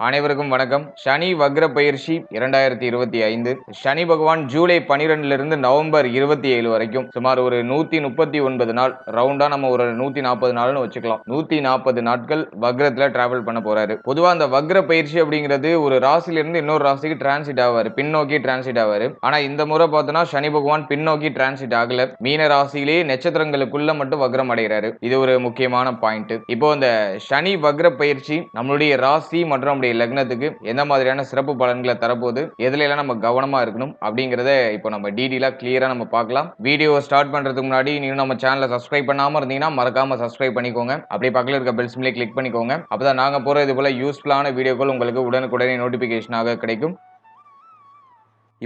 அனைவருக்கும் வணக்கம். சனி வக்ர பயிற்சி இரண்டாயிரத்தி இருபத்தி ஐந்து. சனி பகவான் ஜூலை பனிரெண்டுலேருந்து நவம்பர் இருபத்தி ஏழு வரைக்கும். சுமார் ஒரு நூத்தி முப்பத்தி ஒன்பது நாள். ரவுண்டா நம்ம ஒரு நூத்தி நாற்பது நாள்னு வச்சுக்கலாம். நூத்தி நாற்பது நாட்கள் வக்ரத்துல டிராவல் பண்ண போறாரு. பொதுவா அந்த வக்ர பயிற்சி அப்படிங்கிறது ஒரு ராசிலிருந்து இன்னொரு ராசிக்கு டிரான்சிட் ஆவாரு. பின்னோக்கி டிரான்சிட் ஆவாரு. ஆனா இந்த முறை பார்த்தோம்னா சனி பகவான் பின்னோக்கி டிரான்சிட் ஆகல. மீன ராசியிலேயே நட்சத்திரங்களுக்குள்ள மட்டும் வக்ரம் அடைகிறாரு. இது ஒரு முக்கியமான பாயிண்ட் இப்போ இந்த சனி வக்ர பயிற்சி நம்மளுடைய ராசி மற்றும் நம்முடைய லக்னத்துக்கு எந்த மாதிரியான சிறப்பு பலன்களை தரப்போகுது எதுல எல்லாம் நம்ம கவனமா இருக்கணும் அப்படிங்கறத இப்போ நம்ம டீடெயிலா கிளியரா நம்ம பார்க்கலாம். வீடியோ ஸ்டார்ட் பண்றதுக்கு முன்னாடி நீங்க நம்ம சேனலை சப்ஸ்கிரைப் பண்ணாம இருந்தீங்கன்னா மறக்காம சப்ஸ்கிரைப் பண்ணிக்கோங்க. அப்படியே பக்கத்தில் இருக்க பெல் சிம்லே கிளிக் பண்ணிக்கோங்க. அப்பதான் நாங்க போற இது போல யூஸ்ஃபுல்லான வீடியோக்கள் உங்களுக்கு உடனுக்குடனே நோட்டிபிகேஷனாக கிடைக்கும்.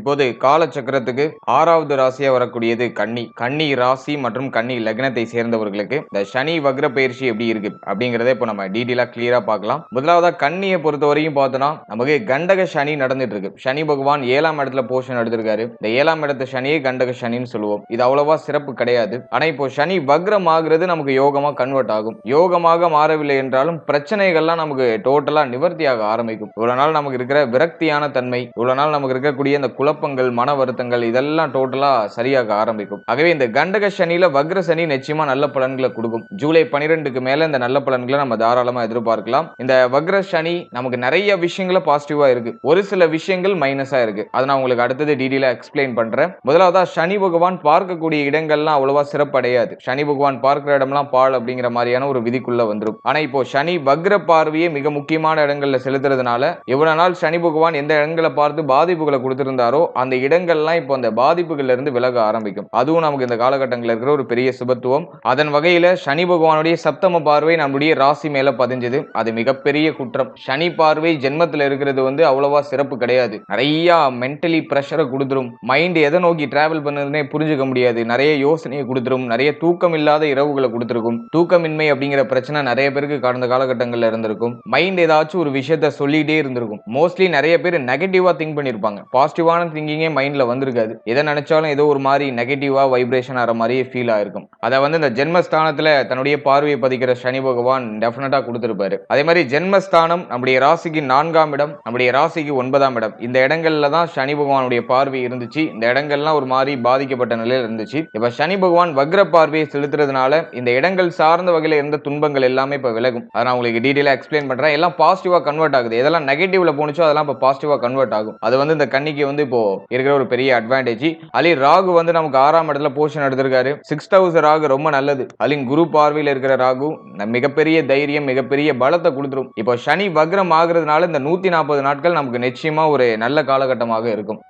இப்போது காலச்சக்கரத்துக்கு ஆறாவது ராசியா வரக்கூடியது கன்னி. கன்னி ராசி மற்றும் கன்னி லக்னத்தை சேர்ந்தவர்களுக்கு இந்த சனி வக்ர பயிற்சி எப்படி இருக்கு அப்படிங்கறத இப்போ நம்ம டீட்டெயிலா கிளியரா பார்க்கலாம். முதலாவதா கன்னியை பொறுத்த வரைக்கும் பார்த்தோம்னா நமக்கு கண்டக சனி நடந்துட்டு இருக்கு. சனி பகவான் ஏழாம் இடத்துல போஷன் எடுத்திருக்காரு. இந்த ஏழாம் இடத்து சனியே கண்டக சனின்னு சொல்லுவோம். இது அவ்வளவா சிறப்பு கிடையாது. ஆனா இப்போ சனி வக்ரம் ஆகுறது நமக்கு யோகமா கன்வெர்ட் ஆகும். யோகமாக மாறவில்லை என்றாலும் பிரச்சனைகள்லாம் நமக்கு டோட்டலா நிவர்த்தியாக ஆரம்பிக்கும். இவ்வளவு நாள் நமக்கு இருக்கிற விரக்தியான தன்மை இவ்வளவு நாள் நமக்கு இருக்கக்கூடிய அந்த குல குழப்பங்கள் மன வருத்தங்கள் இதெல்லாம் டோட்டலாக சரியாக ஆரம்பிக்கும். ஆகவே இந்த கண்டக சனியில் வக்ர சனி நிச்சயமா நல்ல பலன்களை கொடுக்கும். ஜூலை பனிரெண்டுக்கு மேலே இந்த நல்ல பலன்களை நம்ம தாராளமாக எதிர்பார்க்கலாம். இந்த வக்ர சனி நமக்கு நிறைய விஷயங்களை பாசிட்டிவாக இருக்கு. ஒரு சில விஷயங்கள் மைனஸாக இருக்கு. அதை நான் உங்களுக்கு அடுத்தது டீடெயிலாக எக்ஸ்பிளைன் பண்ணுறேன் முதலாவதா சனி பகவான் பார்க்கக்கூடிய இடங்கள்லாம் அவ்வளோவா சிறப்படையாது. சனி பகவான் பார்க்குற இடம்லாம் பால் அப்படிங்கிற மாதிரியான ஒரு விதிக்குள்ள வந்துடும் ஆனால் இப்போ சனி வக்ர பார்வையே மிக முக்கியமான இடங்களில் செலுத்துறதுனால இவ்வளவு நாள் சனி பகவான் எந்த இடங்களை பார்த்து பாதிப்புகளை கொடுத்துருந்தா அந்த இடங்கள்லாம் இப்போ அந்த பாதிப்புகள்ல இருந்து விலக ஆரம்பிக்கும். அதுவும் நமக்கு இந்த காலகட்டங்களில் இருக்கிற ஒரு பெரிய சுபத்துவம். அதன் வகையில சனி பகவானுடைய சப்தம பார்வை நம்முடைய ராசி மேல பதிஞ்சது. அது மிகப்பெரிய குற்றம். சனி பார்வை ஜென்மத்துல இருக்கிறது வந்து அவ்வளவா சிறப்பு கிடையாது. நிறைய மென்டலி ப்ரெஷரை கொடுத்துரும். மைண்ட் எதை நோக்கி டிராவல் பண்ணுறதுனே புரிஞ்சுக்க முடியாது. நிறைய யோசனையை கொடுத்துரும். நிறைய தூக்கம் இல்லாத இரவுகளை கொடுத்துருக்கும். தூக்கமின்மை அப்படிங்கிற பிரச்சனை நிறைய பேருக்கு கடந்த காலகட்டங்களில் இருந்திருக்கும். மைண்ட் ஏதாச்சும் ஒரு விஷயத்த சொல்லிட்டே இருந்திருக்கும். மோஸ்ட்லி நிறைய பேர் நெகட்டிவா திங்க் பண்ணியிருப்பாங்க பாசிட்டிவான திங்கிங்கே மைண்டில் வந்திருக்காது. எதை நினைச்சாலும் ஏதோ ஒரு மாதிரி நெகட்டிவாக வைப்ரேஷன் ஆகிற மாதிரியே ஃபீல் ஆயிருக்கும். அதை வந்து இந்த ஜென்மஸ்தானத்துல தன்னுடைய பார்வையை பதிக்கிற சனி பகவான் டெஃபினட்டாக கொடுத்துருப்பாரு. அதே மாதிரி ஜென்மஸ்தானம் நம்முடைய ராசிக்கு நான்காம் இடம் நம்முடைய ராசிக்கு ஒன்பதாம் இடம். இந்த இடங்கள்ல தான் சனி பகவானுடைய பார்வை இருந்துச்சு. இந்த இடங்கள்லாம் ஒரு மாதிரி பாதிக்கப்பட்ட நிலையில் இருந்துச்சு. இப்போ சனி பகவான் வக்ர பார்வையை செலுத்துறதுனால இந்த இடங்கள் சார்ந்த வகையில் இருந்த துன்பங்கள் எல்லாமே இப்போ விலகும். அதை நான் உங்களுக்கு டீட்டெயிலாக எக்ஸ்பிளைன் பண்ணுறேன் எல்லாம் பாசிட்டிவாக கன்வெர்ட் ஆகுது. எதெல்லாம் நெகட்டிவ்ல போனுச்சோ அதெல்லாம் இப்போ பாசிட்டிவாக கன்வெர்ட் ஆகும். அது வந்து இந்த கன்னிக்கு வந்து இப்போ இருக்கிற ஒரு பெரிய அட்வான்டேஜ் அலி ராகு வந்து நமக்கு ஆறாம் இடத்துல போர்ஷன் எடுத்திருக்காரு. சிக்ஸ் ஹவுஸ் ராகு ரொம்ப நல்லது. அலின் குரு பார்வையில் இருக்கிற ராகு மிகப்பெரிய தைரியம் மிகப்பெரிய பலத்தை கொடுத்துரும். இப்போ சனி வக்ரம் ஆகுறதுனால இந்த நூத்தி நாற்பது நாட்கள் நமக்கு நிச்சயமா ஒரு நல்ல காலகட்டமாக இருக்கும்.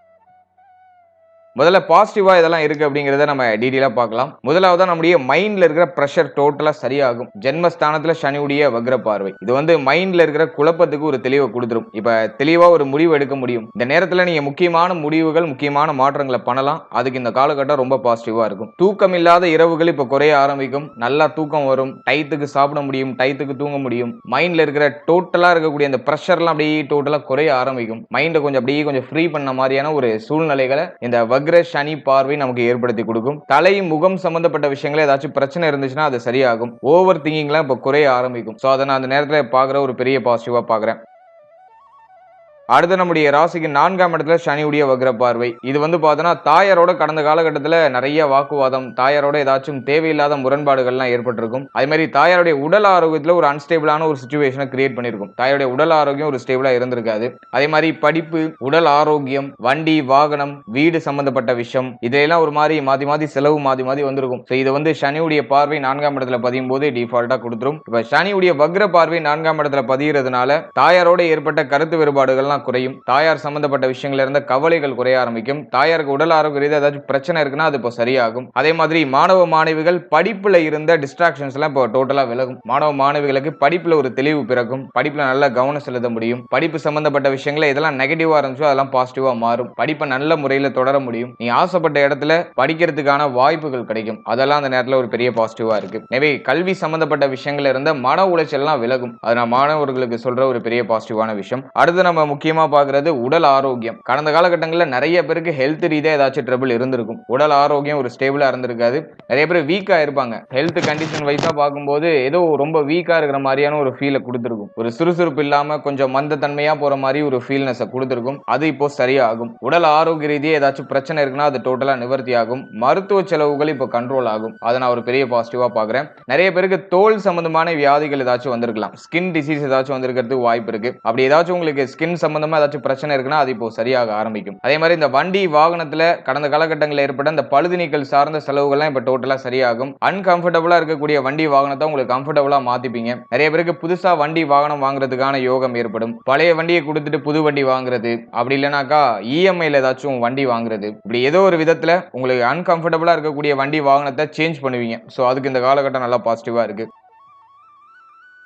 முதல்ல பாசிட்டிவா இதெல்லாம் இருக்கு அப்படிங்கறத நம்ம டீட்டெயிலாக பார்க்கலாம். முதலாவது நம்முடைய மைண்ட்ல இருக்கிற ப்ரெஷர் டோட்டலா சரியாகும். ஜென்மஸ்தானத்துல சனியுடைய வக்ர பார்வை இது வந்து மைண்ட்ல இருக்கிற குழப்பத்துக்கு ஒரு தெளிவை கொடுத்துரும். இப்ப தெளிவா ஒரு முடிவு எடுக்க முடியும். இந்த நேரத்துல நீங்க முக்கியமான முடிவுகள் முக்கியமான மாற்றங்களை பண்ணலாம். அதுக்கு இந்த காலகட்டம் ரொம்ப பாசிட்டிவா இருக்கும். தூக்கம் இல்லாத இரவுகள் இப்ப குறைய ஆரம்பிக்கும். நல்லா தூக்கம் வரும். டயத்துக்கு சாப்பிட முடியும். டயத்துக்கு தூங்க முடியும். மைண்ட்ல இருக்கிற டோட்டலா இருக்கக்கூடிய அந்த ப்ரெஷர்லாம் அப்படியே டோட்டலா குறைய ஆரம்பிக்கும். மைண்டை கொஞ்சம் அப்படியே கொஞ்சம் ஃப்ரீ பண்ண மாதிரியான ஒரு சூழ்நிலைகளை இந்த வக்ர சனி பார்வை நமக்கு ஏற்படுத்தி கொடுக்கும். தலை முகம் சம்பந்தப்பட்ட விஷயங்கள ஏதாச்சும் பிரச்சனை இருந்துச்சுன்னா அது சரியாகும். ஓவர் திங்கிங்லாம் இப்போ குறைய ஆரம்பிக்கும். ஸோ அதை நான் அந்த நேரத்தில் பார்க்குற ஒரு பெரிய பாசிட்டிவாக பார்க்குறேன். அடுத்து நம்முடைய ராசிக்கு நான்காம் இடத்துல சனியுடைய வக்ர பார்வை. இது வந்து பார்த்தோன்னா தாயாரோட கடந்த காலகட்டத்தில் நிறைய வாக்குவாதம் தாயாரோட ஏதாச்சும் தேவையில்லாத முரண்பாடுகள்லாம் ஏற்பட்டிருக்கும். அதே மாதிரி தாயாருடைய உடல் ஆரோக்கியத்தில் ஒரு அன்ஸ்டேபிளான ஒரு சுச்சுவேஷனை கிரியேட் பண்ணியிருக்கும் தாயாருடைய உடல் ஆரோக்கியம் ஒரு ஸ்டேபிளாக இருந்திருக்காது. அதே மாதிரி படிப்பு உடல் ஆரோக்கியம் வண்டி வாகனம் வீடு சம்பந்தப்பட்ட விஷயம் இதையெல்லாம் ஒரு மாதிரி மாற்றி மாத்தி செலவு மாற்றி மாத்தி வந்திருக்கும். ஸோ இது வந்து சனியுடைய பார்வை நான்காம் இடத்துல பதியும் போது டிஃபால்ட்டாக கொடுத்துரும். இப்போ சனியுடைய வக்ர பார்வை நான்காம் இடத்துல பதிகிறதுனால தாயாரோட ஏற்பட்ட கருத்து வேறுபாடுகள்லாம் குறையும். தாயார் சம்பந்தப்பட்ட விஷயங்கள்ல இருந்த கவலைகள் குறைய ஆரம்பிக்கும். தாயாருக்கு உடல் ஆரோக்கிய ரீதியாக ஏதாச்சும் பிரச்சனை இருக்குன்னா அது இப்போ சரியாகும். அதே மாதிரி மாணவ மாணவிகள் படிப்புல இருந்த டிஸ்ட்ராக்ஷன்ஸ் எல்லாம் இப்போ டோட்டலா விலகும். மாணவ மாணவிகளுக்கு படிப்புல ஒரு தெளிவு பிறக்கும். படிப்புல நல்ல கவனம் செலுத்த முடியும். படிப்பு சம்பந்தப்பட்ட விஷயங்கள இதெல்லாம் நெகட்டிவா இருந்துச்சோ அதெல்லாம் பாசிட்டிவா மாறும். படிப்பை நல்ல முறையில தொடர முடியும். நீ ஆசைப்பட்ட இடத்துல படிக்கிறதுக்கான வாய்ப்புகள் கிடைக்கும். அதெல்லாம் அந்த நேரத்துல ஒரு பெரிய பாசிட்டிவா இருக்கு. எனவே கல்வி சம்பந்தப்பட்ட விஷயங்கள்ல இருந்த மன உளைச்சல்லாம் விலகும். அது நான் மாணவர்களுக்கு சொல்ற ஒரு பெரிய பாசிட்டிவான விஷயம். அடுத்து நம்ம முக்கிய முக்கியமாக பாக்குறது உடல் ஆரோக்கியம். கடந்த காலகட்டங்களில் நிறைய பேருக்கு ஹெல்த் ரீதியா ஏதாச்சும் ட்ரபிள் இருந்திருக்கும். உடல் ஆரோக்கியம் ஒரு ஸ்டேபிளா இருந்திருக்காது. நிறைய பேர் வீக்கா இருப்பாங்க ஹெல்த் கண்டிஷன் வைஸா பார்க்கும்போது ஏதோ ரொம்ப வீக்கா இருக்கிற மாதிரியான ஒரு ஃபீலை கொடுத்துருக்கும். ஒரு சுறுசுறுப்பு இல்லாம கொஞ்சம் மந்தத்தன்மையாக போற மாதிரி ஒரு ஃபீல்னஸை கொடுத்துருக்கும். அது இப்போ சரியாகும். உடல் ஆரோக்கிய ரீதியாக ஏதாச்சும் பிரச்சனை இருக்குன்னா அது டோட்டலா நிவர்த்தி ஆகும். மருத்துவ செலவுகள் இப்போ கண்ட்ரோல் ஆகும். அதை நான் ஒரு பெரிய பாசிட்டிவாக பாக்குறேன். நிறைய பேருக்கு தோல் சம்பந்தமான வியாதிகள் ஏதாச்சும் வந்திருக்கலாம். ஸ்கின் டிசீஸ் ஏதாச்சும் வந்திருக்கிறதுக்கு வாய்ப்பு இருக்கு. அப்படி ஏதாச்சும் உங்களுக்கு ஸ்கின் சம்பந்தமா ஏதாச்சும் பிரச்சனை இருக்குன்னா அது இப்போ சரியாக ஆரம்பிக்கும். அதே மாதிரி இந்த வண்டி வாகனத்துல கடந்த காலகட்டங்களில் ஏற்பட்ட இந்த பழுது நீக்கல் சார்ந்த செலவுகள்லாம் இப்போ டோட்டலா சரியாகும். அன்கம்ஃபர்டபுளா இருக்கக்கூடிய வண்டி வாகனத்தை உங்களுக்கு கம்ஃபர்டபுளா மாத்திப்பீங்க. நிறைய பேருக்கு புதுசா வண்டி வாகனம் வாங்குறதுக்கான யோகம் ஏற்படும். பழைய வண்டியை கொடுத்துட்டு புது வண்டி வாங்குறது அப்படி இல்லைனாக்கா இஎம்ஐல ஏதாச்சும் வண்டி வாங்குறது இப்படி ஏதோ ஒரு விதத்துல உங்களுக்கு அன்கம்ஃபர்டபுளா இருக்கக்கூடிய வண்டி வாகனத்தை சேஞ்ச் பண்ணுவீங்க. ஸோ அதுக்கு இந்த காலகட்டம் நல்லா பாசிட்டிவா இருக்கு.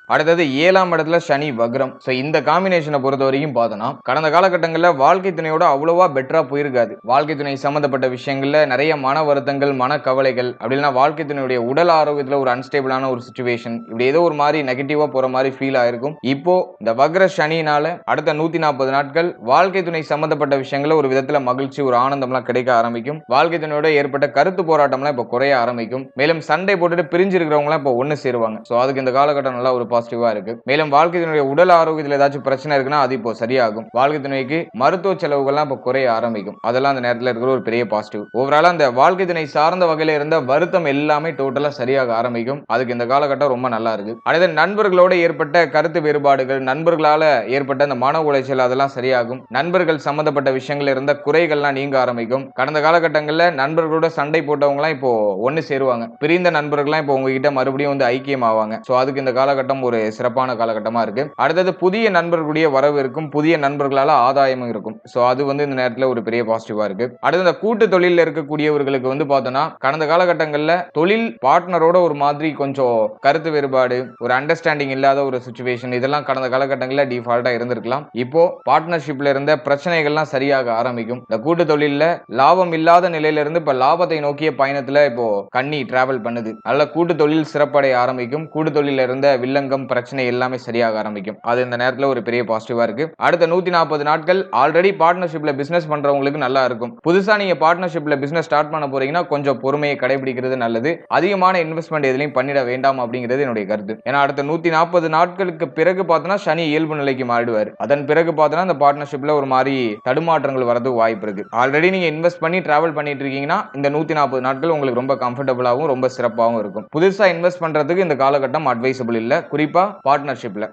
அடுத்தது ஏழாம் இடத்துல சனி வக்ரம். ஸோ இந்த காம்பினேஷனை பொறுத்த வரைக்கும் பார்த்தோன்னா கடந்த காலகட்டங்களில் வாழ்க்கை துணையோட அவ்வளோவா பெட்டராக போயிருக்காது. வாழ்க்கை துணை சம்மந்தப்பட்ட விஷயங்களில் நிறைய மன வருத்தங்கள் மன கவலைகள் அப்படி இல்லைன்னா வாழ்க்கை துணையுடைய உடல் ஆரோக்கியத்தில் ஒரு அன்ஸ்டேபிளான ஒரு சுச்சுவேஷன் இப்படி ஏதோ ஒரு மாதிரி நெகட்டிவாக போகிற மாதிரி ஃபீல் ஆயிருக்கும். இப்போ இந்த வக்ர சனினால அடுத்த நூற்றி நாற்பது நாட்கள் வாழ்க்கை துணை சம்மந்தப்பட்ட விஷயங்களில் ஒரு விதத்தில் மகிழ்ச்சி ஒரு ஆனந்தம்லாம் கிடைக்க ஆரம்பிக்கும். வாழ்க்கை துணையோட ஏற்பட்ட கருத்து போராட்டம்லாம் இப்போ குறைய ஆரம்பிக்கும். மேலும் சண்டை போட்டுட்டு பிரிஞ்சிருக்கிறவங்களாம் இப்போ ஒன்று சேருவாங்க. ஸோ அதுக்கு இந்த காலகட்டம் நல்லா ஒரு பாசிட்டிவா இருக்கு. மேலும் வாழ்க்கை துணையுடைய உடல் ஆரோக்கியத்தில் ஏதாச்சும் பிரச்சனை இருக்குன்னா அது இப்போ சரியாகும். வாழ்க்கை துணைக்கு மருத்துவ செலவுகள்லாம் இப்போ குறைய ஆரம்பிக்கும். அதெல்லாம் அந்த நேரத்தில் இருக்கிற ஒரு பெரிய பாசிட்டிவ் ஓவராலாக அந்த வாழ்க்கை துணை சார்ந்த வகையில இருந்த வருத்தம் எல்லாமே டோட்டலா சரியாக ஆரம்பிக்கும். அதுக்கு இந்த காலகட்டம் ரொம்ப நல்லா இருக்கு. அடுத்து நண்பர்களோட ஏற்பட்ட கருத்து வேறுபாடுகள் நண்பர்களால ஏற்பட்ட அந்த மன உளைச்சல் அதெல்லாம் சரியாகும். நண்பர்கள் சம்பந்தப்பட்ட விஷயங்கள் இருந்த குறைகள்லாம் நீங்க ஆரம்பிக்கும். கடந்த காலகட்டங்களில் நண்பர்களோட சண்டை போட்டவங்கலாம் இப்போ ஒன்று சேருவாங்க. பிரிந்த நண்பர்கள்லாம் இப்போ உங்ககிட்ட மறுபடியும் வந்து ஐக்கியம் ஆவாங்க ஸோ அதுக்கு இந்த காலகட்டம் ஒரு சிறப்பான காலகட்டமா இருக்கு. அடுத்தது புதிய நண்பர்களுடைய வரவு இருக்கும். புதிய நண்பர்களால் ஆதாயமும் இருக்கும். ஸோ அது வந்து இந்த நேரத்தில் ஒரு பெரிய பாசிட்டிவாக இருக்கு. அடுத்து இந்த கூட்டு தொழிலில் இருக்கக்கூடியவர்களுக்கு வந்து பார்த்தோன்னா கடந்த காலகட்டங்களில் தொழில் பார்ட்னரோட ஒரு மாதிரி கொஞ்சம் கருத்து வேறுபாடு ஒரு அண்டர்ஸ்டாண்டிங் இல்லாத ஒரு சுச்சுவேஷன் இதெல்லாம் கடந்த காலகட்டங்களில் டிஃபால்ட்டாக இருந்திருக்கலாம். இப்போ பார்ட்னர்ஷிப்ல இருந்த பிரச்சனைகள்லாம் சரியாக ஆரம்பிக்கும். இந்த கூட்டு தொழிலில் லாபம் இல்லாத நிலையில இருந்து லாபத்தை நோக்கிய பயணத்தில் இப்போ கண்ணி டிராவல் பண்ணுது. நல்ல கூட்டு தொழில் சிறப்படைய ஆரம்பிக்கும். கூட்டு தொழிலில் இருந்த வில்லங்கம் பிரச்சனை எல்லாமே சரியாக ஆரம்பிக்கும். அது இந்த நேரத்தில் ஒரு பெரிய பாசிட்டிவாக இருக்கு. அடுத்த நூத்தி நாற்பது நாட்கள் ஆல்ரெடி பார்ட்னர்ஷிப்ல பிசினஸ் பண்றவங்களுக்கு நல்லா இருக்கும். புதுசா நீங்க பார்ட்னர்ஷிப்ல பிசினஸ் ஸ்டார்ட் பண்ண போறீங்கன்னா கொஞ்சம் பொறுமையை கடைபிடிக்கிறது நல்லது. அதிகமான இன்வெஸ்ட்மெண்ட் எதுலையும் பண்ணிட வேண்டாம் அப்படிங்கிறது என்னுடைய கருத்து. ஏன்னா அடுத்த நூத்தி நாற்பது நாட்களுக்கு பிறகு பார்த்தோன்னா சனி இயல்பு நிலைக்கு மாறிடுவார். அதன் பிறகு பார்த்தோன்னா அந்த பார்ட்னர்ஷிப்ல ஒரு மாதிரி தடுமாற்றங்கள் வரதுக்கு வாய்ப்பு இருக்கு. ஆல்ரெடி நீங்க இன்வெஸ்ட் பண்ணி டிராவல் பண்ணிட்டு இருக்கீங்கன்னா இந்த நூத்தி நாற்பது நாட்கள் உங்களுக்கு ரொம்ப கம்ஃபர்டபுளாகவும் ரொம்ப சிறப்பாகவும் இருக்கும். புதுசா இன்வெஸ்ட் பண்றதுக்கு இந்த காலகட்டம் அட்வைசபிள் இல்ல. குறிப்பா பார்ட்னர்ஷிப்ல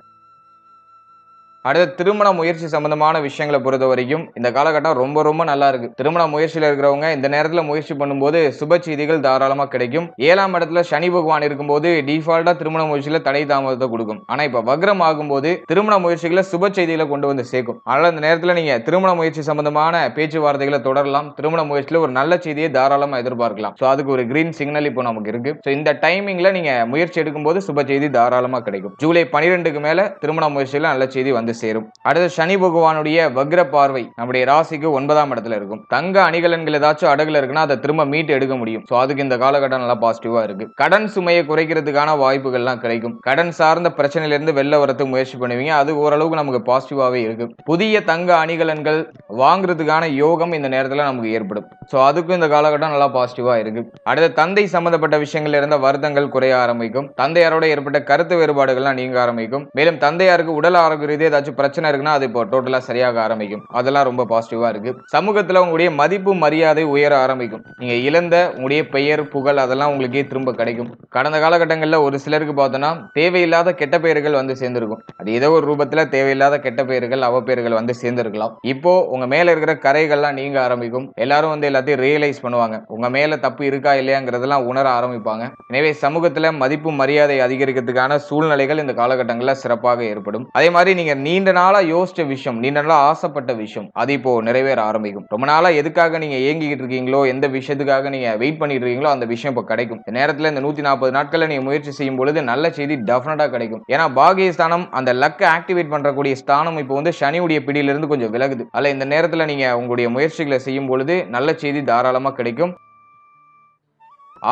அடுத்த திருமண முயற்சி சம்பந்தமான விஷயங்களை பொறுத்த வரைக்கும் இந்த காலகட்டம் ரொம்ப ரொம்ப நல்லா இருக்கு. திருமண முயற்சியில் இருக்கிறவங்க இந்த நேரத்தில் முயற்சி பண்ணும்போது சுப செய்திகள் தாராளமாக கிடைக்கும். ஏழாம் இடத்துல சனி பகவான் இருக்கும்போது டிஃபால்ட்டா திருமண முயற்சியில தடை தாமதத்தை கொடுக்கும். ஆனா இப்ப வக்ரம் ஆகும்போது திருமண முயற்சிகளை சுப செய்திகளை கொண்டு வந்து சேர்க்கும். அதனால இந்த நேரத்தில் நீங்க திருமண முயற்சி சம்பந்தமான பேச்சுவார்த்தைகளை தொடரலாம். திருமண முயற்சியில ஒரு நல்ல செய்தியை தாராளமாக எதிர்பார்க்கலாம். ஸோ அதுக்கு ஒரு கிரீன் சிக்னல் இப்போ நமக்கு இருக்கு. ஸோ இந்த டைமிங்ல நீங்க முயற்சி எடுக்கும்போது சுப செய்தி தாராளமாக கிடைக்கும். ஜூலை பனிரெண்டுக்கு மேல திருமண முயற்சியில நல்ல செய்தி வந்து சேரும். அடுத்து சனி பகவானுடைய வக்ர பார்வை நம்முடைய ராசிக்கு ஒன்பதாம் இடத்துல இருக்கும். தங்க அணிகலன்கள் ஏதாச்சும் அடகுல இருக்குன்னா அதை திரும்ப மீட்டு எடுக்க முடியும். ஸோ அதுக்கு இந்த காலகட்டம் நல்லா பாசிட்டிவா இருக்கு. கடன் சுமையை குறைக்கிறதுக்கான வாய்ப்புகள்லாம் கிடைக்கும். கடன் சார்ந்த பிரச்சனையில இருந்து வெளில வரதுக்கு முயற்சி பண்ணுவீங்க. அது ஓரளவுக்கு நமக்கு பாசிட்டிவாவே இருக்கு. புதிய தங்க அணிகலன்கள் வாங்குறதுக்கான யோகம் இந்த நேரத்துல நமக்கு ஏற்படும். ஸோ அதுக்கும் இந்த காலகட்டம் நல்லா பாசிட்டிவா இருக்கு. அடுத்த தந்தை சம்பந்தப்பட்ட விஷயங்கள்ல இருந்த வருத்தங்கள் குறைய ஆரம்பிக்கும். தந்தையாரோட ஏற்பட்ட கருத்து வேறுபாடுகள்லாம் நீங்க ஆரம்பிக்கும். மேலும் தந்தையாருக்கு உடல் ஆரோக்கிய ரீதியாக ஏதாச்சும் பிரச்சனை இருக்குன்னா அது இப்போ டோட்டலா சரியாக ஆரம்பிக்கும். அதெல்லாம் ரொம்ப பாசிட்டிவா இருக்கு. சமூகத்துல உங்களுடைய மதிப்பு மரியாதை உயர ஆரம்பிக்கும். நீங்க இழந்த உங்களுடைய பெயர் புகழ் அதெல்லாம் உங்களுக்கே திரும்ப கிடைக்கும். கடந்த காலகட்டங்களில் ஒரு சிலருக்கு பார்த்தோன்னா தேவையில்லாத கெட்ட பெயர்கள் வந்து சேர்ந்திருக்கும். அது ஏதோ ஒரு ரூபத்தில் தேவையில்லாத கெட்ட பெயர்கள் அவப்பெயர்கள் வந்து சேர்ந்திருக்கலாம். இப்போ உங்க மேல இருக்கிற கரைகள்லாம் நீங்க ஆரம்பிக்கும். எல்லாரும் வந்து எல்லாத்தையும் ரியலைஸ் பண்ணுவாங்க. உங்க மேல தப்பு இருக்கா இல்லையாங்கிறதெல்லாம் உணர ஆரம்பிப்பாங்க. எனவே சமூகத்துல மதிப்பு மரியாதை அதிகரிக்கிறதுக்கான சூழ்நிலைகள் இந்த காலகட்டங்களில் சிறப்பாக ஏற்படும். அதே மாதிரி நீங்க நீண்ட நாளா யோசிச்ச விஷயம் நீண்ட நாளா ஆசைப்பட்ட விஷயம் அது இப்போ நிறைவேற ஆரம்பிக்கும். ரொம்ப நாளா எதுக்காக நீங்க ஏங்கிக்கிட்டு இருக்கீங்களோ எந்த விஷயத்துக்காக நீங்க வெயிட் பண்ணிட்டு இருக்கீங்களோ அந்த விஷயம் இப்போ கிடைக்கும். இந்த நேரத்துல இந்த நூத்தி நாற்பது நாட்கள்ல நீங்க முயற்சி செய்யும் பொழுது நல்ல செய்தி டெஃபினட்டா கிடைக்கும். ஏன்னா பாகியஸ்தானம் அந்த லக்கை ஆக்டிவேட் பண்றக்கூடிய ஸ்தானம் இப்போ வந்து சனியுடைய பிடியிலிருந்து கொஞ்சம் விலகுது. அல்ல இந்த நேரத்துல நீங்க உங்களுடைய முயற்சிகளை செய்யும் பொழுது நல்ல செய்தி தாராளமா கிடைக்கும்.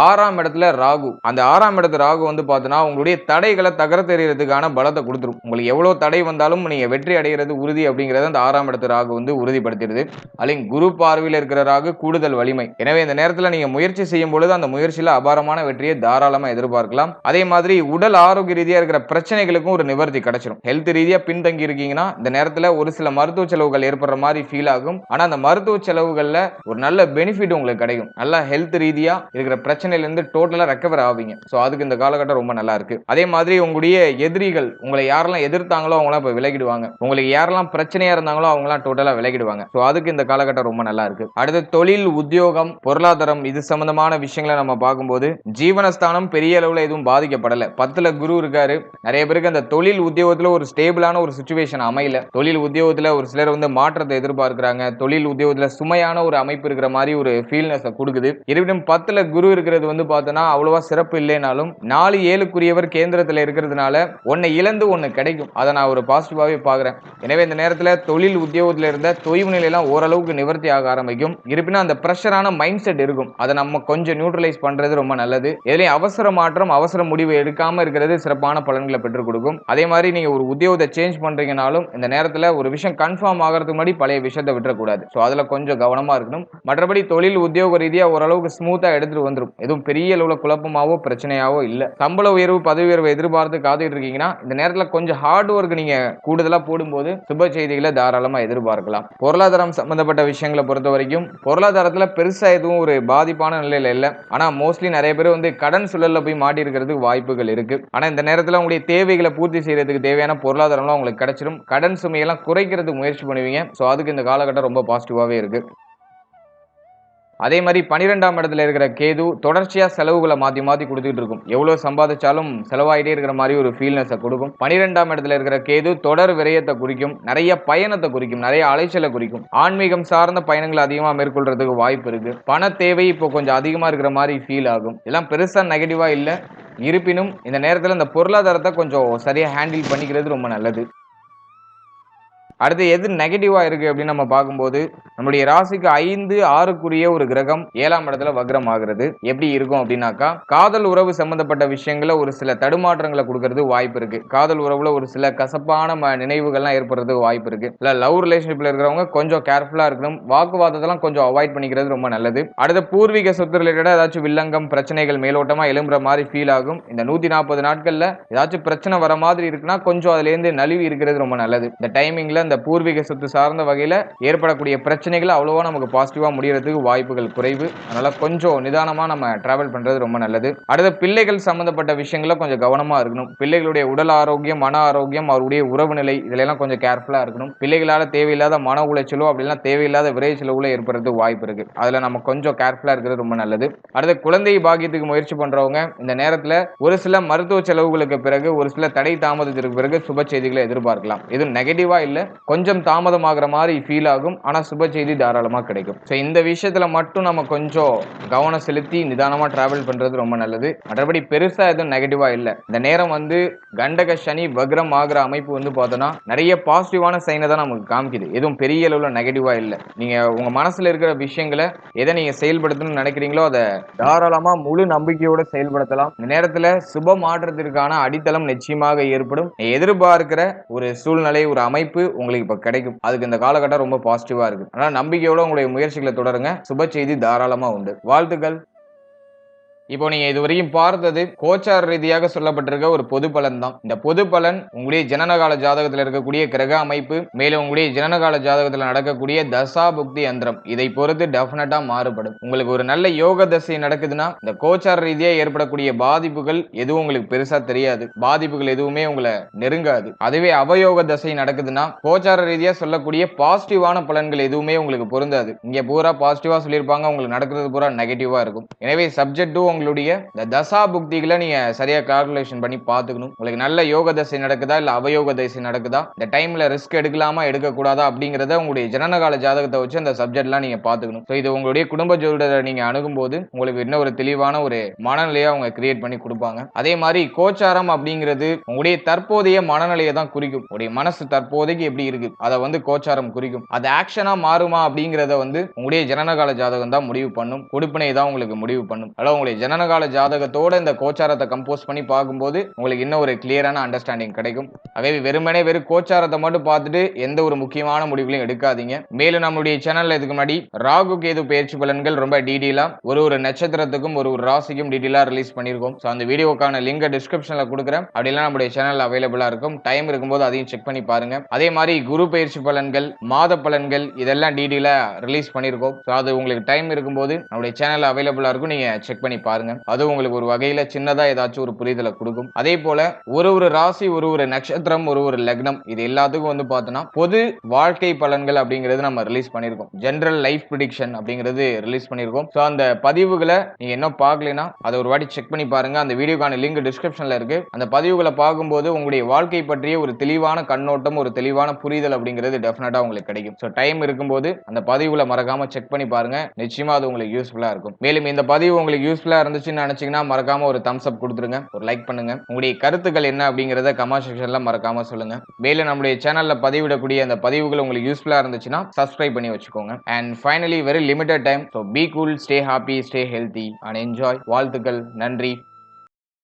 ஆறாம் இடத்துல ராகு. அந்த ஆறாம் இடத்து ராகு வந்து பார்த்தோன்னா உங்களுடைய தடைகளை தகர தெரியறதுக்கான பலத்தை கொடுத்துரும். உங்களுக்கு எவ்வளோ தடை வந்தாலும் நீங்கள் வெற்றி அடைகிறது உறுதி அப்படிங்கிறத அந்த ஆறாம் இடத்து ராகு வந்து உறுதிப்படுத்திடுது. அல்லங்க குரு பார்வையில் இருக்கிற ராகு கூடுதல் வலிமை. எனவே இந்த நேரத்தில் நீங்கள் முயற்சி செய்யும் பொழுது அந்த முயற்சியில் அபாரமான வெற்றியை தாராளமாக எதிர்பார்க்கலாம். அதே மாதிரி உடல் ஆரோக்கிய ரீதியாக இருக்கிற பிரச்சனைகளுக்கும் ஒரு நிவர்த்தி கிடைச்சிடும் ஹெல்த் ரீதியாக பின்தங்கி இருக்கீங்கன்னா இந்த நேரத்தில் ஒரு சில மருத்துவ செலவுகள் ஏற்படுற மாதிரி ஃபீல் ஆகும். ஆனால் அந்த மருத்துவ செலவுகளில் ஒரு நல்ல பெனிஃபிட் உங்களுக்கு கிடைக்கும். நல்லா ஹெல்த் ரீதியாக இருக்கிற பிரச்சனை பிரச்சனையிலேருந்து டோட்டலாக ரெக்கவர் ஆவீங்க. ஸோ அதுக்கு இந்த காலகட்டம் ரொம்ப நல்லா இருக்கு. அதே மாதிரி உங்களுடைய எதிரிகள் உங்களை யாரெல்லாம் எதிர்த்தாங்களோ அவங்களாம் இப்போ விலகிடுவாங்க. உங்களுக்கு யாரெல்லாம் பிரச்சனையா இருந்தாங்களோ அவங்களாம் டோட்டலாக விலகிடுவாங்க. ஸோ அதுக்கு இந்த காலகட்டம் ரொம்ப நல்லா இருக்கு. அடுத்து தொழில் உத்தியோகம் பொருளாதாரம் இது சம்பந்தமான விஷயங்களை நம்ம பார்க்கும்போது ஜீவனஸ்தானம் பெரிய அளவில் எதுவும் பாதிக்கப்படலை. பத்தில் குரு இருக்காரு. நிறைய பேருக்கு அந்த தொழில் உத்தியோகத்தில் ஒரு ஸ்டேபிளான ஒரு சுச்சுவேஷன் அமையல. தொழில் உத்தியோகத்தில் ஒரு சிலர் வந்து மாற்றத்தை எதிர்பார்க்கிறாங்க. தொழில் உத்தியோகத்தில் சுமையான ஒரு அமைப்பு இருக்கிற மாதிரி ஒரு ஃபீல்னஸை கொடுக்குது. இருப்பினும் பத்தில் குரு இருக்கிறது வந்து பார்த்தோன்னா அவ்வளோவா சிறப்பு இல்லைனாலும் நாலு ஏழுக்குரியவர் கேந்திரத்தில் இருக்கிறதுனால ஒன்னை இழந்து ஒன்னு கிடைக்கும். அதை நான் ஒரு பாசிட்டிவாகவே பார்க்குறேன். எனவே இந்த நேரத்தில் தொழில் உத்தியோகத்தில் இருந்த தொய்வு நிலையெல்லாம் ஓரளவுக்கு நிவர்த்தி ஆக ஆரம்பிக்கும். இருப்பினும் அந்த ப்ரெஷரான மைண்ட் செட் இருக்கும். அதை நம்ம கொஞ்சம் நியூட்ரலைஸ் பண்ணுறது ரொம்ப நல்லது. எதுலேயும் அவசர மாற்றம் அவசர முடிவு எடுக்காமல் இருக்கிறது சிறப்பான பலன்களை பெற்றுக் கொடுக்கும். அதே மாதிரி நீங்க ஒரு உத்தியோகத்தை சேஞ்ச் பண்ணுறீங்கனாலும் இந்த நேரத்தில் ஒரு விஷயம் கன்ஃபார்ம் ஆகிறதுக்கு முன்னாடி பழைய விஷயத்தை விட்டுறக்கூடாது. ஸோ அதில் கொஞ்சம் கவனமா இருக்கணும். மற்றபடி தொழில் உத்தியோக ரீதியாக ஓரளவுக்கு ஸ்மூத்தாக எடுத்துகிட்டு வந்துடும் எதுவும் பெரிய அளவில் குழப்பமாவோ பிரச்சனையாவோ இல்லை. சம்பள உயர்வு பதவி உயர்வு எதிர்பார்த்து காத்துட்டு இருக்கீங்கன்னா இந்த நேரத்தில் கொஞ்சம் ஹார்ட் ஒர்க் நீங்க கூடுதலாக போடும்போது சுப செய்திகளை தாராளமாக எதிர்பார்க்கலாம். பொருளாதாரம் சம்பந்தப்பட்ட விஷயங்களை பொறுத்த வரைக்கும் பொருளாதாரத்தில் பெருசாக எதுவும் ஒரு பாதிப்பான நிலையில் இல்லை. ஆனால் மோஸ்ட்லி நிறைய பேர் வந்து கடன் சூழலில் போய் மாட்டி இருக்கிறதுக்கு வாய்ப்புகள் இருக்கு. ஆனால் இந்த நேரத்தில் உங்களுடைய தேவைகளை பூர்த்தி செய்யறதுக்கு தேவையான பொருளாதாரம்லாம் உங்களுக்கு கிடைச்சிடும் கடன் சுமையெல்லாம் குறைக்கிறதுக்கு முயற்சி பண்ணுவீங்க. ஸோ அதுக்கு இந்த காலகட்டம் ரொம்ப பாசிட்டிவாகவே இருக்கு. அதே மாதிரி பன்னிரெண்டாம் இடத்துல இருக்கிற கேது தொடர்ச்சியாக செலவுகளை மாற்றி மாற்றி கொடுத்துட்டு இருக்கும். எவ்வளோ சம்பாதிச்சாலும் செலவாயிட்டே இருக்கிற மாதிரி ஒரு ஃபீல்னஸை கொடுக்கும். பன்னிரெண்டாம் இடத்துல இருக்கிற கேது தொடர் விரயத்தை குறிக்கும். நிறைய பயணத்தை குறிக்கும். நிறைய அலைச்சலை குறிக்கும். ஆன்மீகம் சார்ந்த பயணங்களை அதிகமாக மேற்கொள்றதுக்கு வாய்ப்பு இருக்கு. பண தேவை இப்போ கொஞ்சம் அதிகமாக இருக்கிற மாதிரி ஃபீல் ஆகும். இதெல்லாம் பெருசாக நெகட்டிவாக இல்லை. இருப்பினும் இந்த நேரத்தில் இந்த பொருளாதாரத்தை கொஞ்சம் சரியாக ஹேண்டில் பண்ணிக்கிறது ரொம்ப நல்லது. அடுத்து எது நெகட்டிவா இருக்கு அப்படின்னு நம்ம பார்க்கும்போது நம்முடைய ராசிக்கு ஐந்து ஆறுக்குரிய ஒரு கிரகம் ஏழாம் இடத்துல வக்ரம் ஆகிறது எப்படி இருக்கும் அப்படின்னாக்கா காதல் உறவு சம்பந்தப்பட்ட விஷயங்கள ஒரு சில தடுமாற்றங்களை கொடுக்கறது வாய்ப்பு இருக்கு. காதல் உறவுல ஒரு சில கசப்பான நினைவுகள்லாம் ஏற்படுறதுக்கு வாய்ப்பு இருக்கு. இல்ல லவ் ரிலேஷன்ஷிப்ல இருக்கிறவங்க கொஞ்சம் கேர்ஃபுல்லா இருக்கணும். வாக்குவாதத்தெல்லாம் கொஞ்சம் அவாய்ட் பண்ணிக்கிறது ரொம்ப நல்லது. அடுத்து பூர்வீக சொத்து ரிலேட்டடா ஏதாச்சும் வில்லங்கம் பிரச்சனைகள் மேலோட்டமா எழும்புற மாதிரி ஃபீல் ஆகும். இந்த நூத்தி நாற்பது நாட்கள்ல ஏதாச்சும் பிரச்சனை வர மாதிரி இருக்குன்னா கொஞ்சம் அதுல இருந்து நழுவி இருக்கிறது ரொம்ப நல்லது. இந்த டைமிங்ல இந்த பூர்வீக சொத்து சார்ந்த வகையில் ஏற்படக்கூடிய பிரச்சனைகள் அவ்வளோவா நமக்கு பாசிட்டிவாக முடிகிறதுக்கு வாய்ப்புகள் குறைவு. அதனால் கொஞ்சம் நிதானமாக நம்ம ட்ராவல் பண்ணுறது ரொம்ப நல்லது. அடுத்த பிள்ளைகள் சம்மந்தப்பட்ட விஷயங்கள கொஞ்சம் கவனமாக இருக்கணும். பிள்ளைகளுடைய உடல் ஆரோக்கியம் மன ஆரோக்கியம் அவருடைய உறவு நிலை இதிலெல்லாம் கொஞ்சம் கேர்ஃபுல்லாக இருக்கணும். பிள்ளைகளால் தேவையில்லாத மன உளைச்சலோ அப்படிலாம் தேவையில்லாத விரை செலவுல ஏற்படுறதுக்கு வாய்ப்பு இருக்குது அதில் நம்ம கொஞ்சம் கேர்ஃபுல்லாக இருக்கிறது ரொம்ப நல்லது. அடுத்த குழந்தை பாக்கியத்துக்கு முயற்சி பண்ணுறவங்க இந்த நேரத்தில் ஒரு சில மருத்துவ செலவுகளுக்கு பிறகு ஒரு சில தடை தாமதத்திற்கு பிறகு சுப செய்திகளை எதிர்பார்க்கலாம். இது நெகட்டிவாக இல்லை கொஞ்சம் தாமதமாகிற மாதிரி ஃபீல் ஆகும். ஆனால் சுப செய்தி தாராளமாக கிடைக்கும். ஸோ இந்த விஷயத்தில் மட்டும் நம்ம கொஞ்சம் கவனம் செலுத்தி நிதானமாக ட்ராவல் பண்ணுறது ரொம்ப நல்லது. மற்றபடி பெருசாக எதுவும் நெகட்டிவாக இல்லை. இந்த நேரம் வந்து கண்டக சனி வக்ரம் ஆகிற அமைப்பு வந்து பார்த்தோன்னா நிறைய பாசிட்டிவான சைனை தான் நமக்கு காமிக்குது. எதுவும் பெரிய அளவில் நெகட்டிவாக இல்லை. நீங்கள் உங்கள் மனசில் இருக்கிற விஷயங்களை எதை நீங்கள் செயல்படுத்தணும்னு நினைக்கிறீங்களோ அதை தாராளமாக முழு நம்பிக்கையோடு செயல்படுத்தலாம். இந்த நேரத்தில் சுப மாற்றத்திற்கான அடித்தளம் நிச்சயமாக ஏற்படும். எதிர்பார்க்கிற ஒரு சூழ்நிலை ஒரு அமைப்பு உங்களுக்கு இப்போ கிடைக்கும். அதுக்கு இந்த காலகட்டம் ரொம்ப பாசிட்டிவாக இருக்குது ஆனால் நம்பிக்கையோட உங்களுடைய முயற்சிகளை தொடருங்க. சுப செய்தி தாராளமாக உண்டு. வாழ்த்துக்கள். இப்போ நீங்க இதுவரையும் பார்த்தது கோச்சார் ரீதியாக சொல்லப்பட்டிருக்க ஒரு பொது பலன் தான் இந்த பொது பலன் உங்களுடைய ஜனனகால ஜாதகத்தில் இருக்கக்கூடிய கிரக அமைப்பு மேலும் உங்களுடைய ஜனனகால ஜாதகத்தில் நடக்கக்கூடிய தசா புக்தி யந்திரம். இதை பொறுத்து டெஃபினட்டா மாறுபடும். உங்களுக்கு ஒரு நல்ல யோக தசை நடக்குதுன்னா இந்த கோச்சார் ரீதியா ஏற்படக்கூடிய பாதிப்புகள் எதுவும் உங்களுக்கு பெருசா தெரியாது. பாதிப்புகள் எதுவுமே உங்களை நெருங்காது. அதுவே அவயோக தசை நடக்குதுன்னா கோச்சார ரீதியா சொல்லக்கூடிய பாசிட்டிவான பலன்கள் எதுவுமே உங்களுக்கு பொருந்தாது. இங்க பூரா பாசிட்டிவா சொல்லியிருப்பாங்க உங்களுக்கு நடக்கிறது பூரா நெகட்டிவா இருக்கும். எனவே சப்ஜெக்ட் டூ உங்களுடைய இந்த தசா புக்திகளை நீங்க சரியா கால்குலேஷன் பண்ணி பார்த்துக்கணும். உங்களுக்கு நல்ல யோக தசை நடக்குதா இல்ல அவயோக தசை நடக்குதா? இந்த டைம்ல ரிஸ்க் எடுக்கலாமா எடுக்கக்கூடாதா அப்படிங்கறத உங்களுடைய ஜனனகால ஜாதகத்தை வச்சு அந்த சப்ஜெக்ட்லாம் நீங்க பார்த்துக்கணும். ஸோ இது உங்களுடைய குடும்ப ஜோதிடரை நீங்க அணுகும்போது உங்களுக்கு இன்னும் ஒரு தெளிவான ஒரு மனநிலையை அவங்க கிரியேட் பண்ணி கொடுப்பாங்க. அதே மாதிரி கோச்சாரம் அப்படிங்கிறது உங்களுடைய தற்போதைய மனநிலையை தான் குறிக்கும். உங்களுடைய மனசு தற்போதைக்கு எப்படி இருக்கு அதை வந்து கோச்சாரம் குறிக்கும். அது ஆக்ஷனா மாறுமா அப்படிங்கறத வந்து உங்களுடைய ஜனனகால ஜாதகம் தான் முடிவு பண்ணும். கொடுப்பினை தான் உங்களுக்கு முடிவு பண்ணும். அதாவது உங்களுடைய ஜனனகால ஜாதகத்தோட இந்த கோச்சாரத்தை கம்போஸ் பண்ணி பார்க்கும்போது உங்களுக்கு இன்னும் ஒரு கிளியரான அண்டர்ஸ்டாண்டிங் கிடைக்கும். அதே வெறுமனே வெறும் கோச்சாரத்தை மட்டும் பார்த்துட்டு எந்த ஒரு முக்கியமான முடிவுகளையும் எடுக்காதீங்க. மேலும் நம்மளுடைய சேனல்ல இதுக்கு முன்னாடி ராகு கேது பயிற்சி பலன்கள் ரொம்ப டீடெயிலா ஒரு ஒரு நட்சத்திரத்துக்கும் ஒரு ஒரு ராசிக்கும் டீடெயிலா ரிலீஸ் பண்ணியிருக்கோம். ஸோ அந்த வீடியோக்கான லிங்க் டிஸ்கிரிப்ஷன்ல கொடுக்குறேன். அப்படிலாம் நம்மளுடைய சேனல் அவைலபிளா இருக்கும். டைம் இருக்கும்போது அதையும் செக் பண்ணி பாருங்க. அதே மாதிரி குரு பயிற்சி பலன்கள் மாத பலன்கள் இதெல்லாம் டீடெயிலா ரிலீஸ் பண்ணியிருக்கோம். ஸோ அது உங்களுக்கு டைம் இருக்கும்போது நம்மளுடைய சேனல் அவைலபிளா இருக்கும். நீங்க செக் பண்ணி பாருங்க. பாருங்க. அது உங்களுக்கு ஒரு வகையில சின்னதா ஏதாச்சும் ஒரு புரிதலை கொடுக்கும். அதே போல ஒரு ஒரு ராசி ஒரு ஒரு நட்சத்திரம் ஒரு ஒரு லக்னம் இது எல்லாத்துக்கும் வந்து பார்த்தோம்னா பொது வாழ்க்கை பலன்கள் அப்படிங்கிறது நம்ம ரிலீஸ் பண்ணியிருக்கோம் ஜென்ரல் லைஃப் ப்ரிடிக்ஷன் அப்படிங்கிறது ரிலீஸ் பண்ணியிருக்கோம் ஸோ அந்த பதிவுகளை நீங்க என்ன பார்க்கலைன்னா அதை ஒரு வாட்டி செக் பண்ணி பாருங்க. அந்த வீடியோக்கான லிங்க் டிஸ்கிரிப்ஷன்ல இருக்கு. அந்த பதிவுகளை பார்க்கும்போது உங்களுடைய வாழ்க்கை பற்றிய ஒரு தெளிவான கண்ணோட்டம் ஒரு தெளிவான புரிதல் அப்படிங்கிறது டெஃபினட்டா உங்களுக்கு கிடைக்கும். ஸோ டைம் இருக்கும்போது அந்த பதிவுகளை மறக்காம செக் பண்ணி பாருங்க. நிச்சயமா அது உங்களுக்கு யூஸ்ஃபுல்லா இருக்கும். மேலும் இந்த பதிவு உங்களுக்கு யூஸ்ஃபுல்லா இருந்துச்சுன்னு நினைச்சீங்கன்னா மறக்காம ஒரு தம்ஸ் அப் கொடுத்துருங்க. ஒரு லைக் பண்ணுங்க. உங்களுடைய கருத்துக்கள் என்ன அப்படிங்கிறத கமெண்ட் செக்ஷன்ல மறக்காம சொல்லுங்க. மேலும் நம்முடைய சேனல்ல பதிவிடக்கூடிய அந்த பதிவுகள் உங்களுக்கு யூஸ்ஃபுல்லா இருந்துச்சுன்னா சப்ஸ்கிரைப் பண்ணி வச்சுக்கோங்க. And finally very limited time so be cool stay happy stay healthy and enjoy வாழ்த்துக்கள். நன்றி.